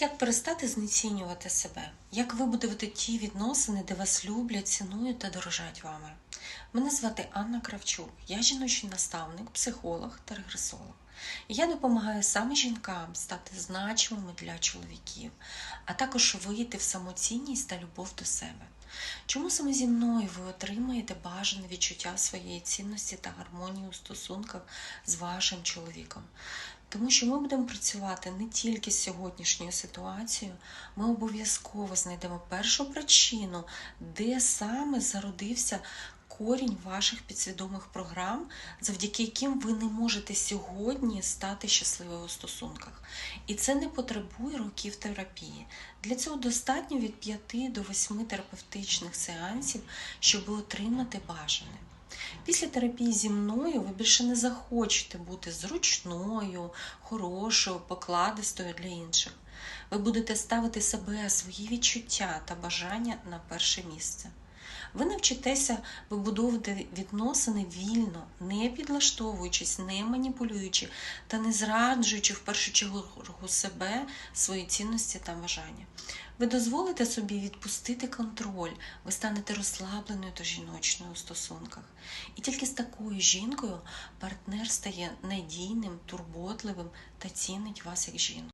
Як перестати знецінювати себе? Як вибудувати ті відносини, де вас люблять, цінують та дорожать вами? Мене звати Анна Кравчук. Я жіночий наставник, психолог та регресолог. І я допомагаю саме жінкам стати значимими для чоловіків, а також вийти в самоцінність та любов до себе. Чому саме зі мною ви отримаєте бажане відчуття своєї цінності та гармонії у стосунках з вашим чоловіком? Тому що ми будемо працювати не тільки з сьогоднішньою ситуацією, ми обов'язково знайдемо першу причину, де саме зародився корінь ваших підсвідомих програм, завдяки яким ви не можете сьогодні стати щасливою у стосунках. І це не потребує років терапії. Для цього достатньо від 5 до 8 терапевтичних сеансів, щоб отримати бажане. Після терапії зі мною ви більше не захочете бути зручною, хорошою, покладистою для інших. Ви будете ставити себе, свої відчуття та бажання на перше місце. Ви навчитеся вибудовувати відносини вільно, не підлаштовуючись, не маніпулюючи та не зраджуючи в першу чергу себе, свої цінності та бажання. Ви дозволите собі відпустити контроль, ви станете розслабленою та жіночною у стосунках. І тільки з такою жінкою партнер стає надійним, турботливим та цінить вас як жінку.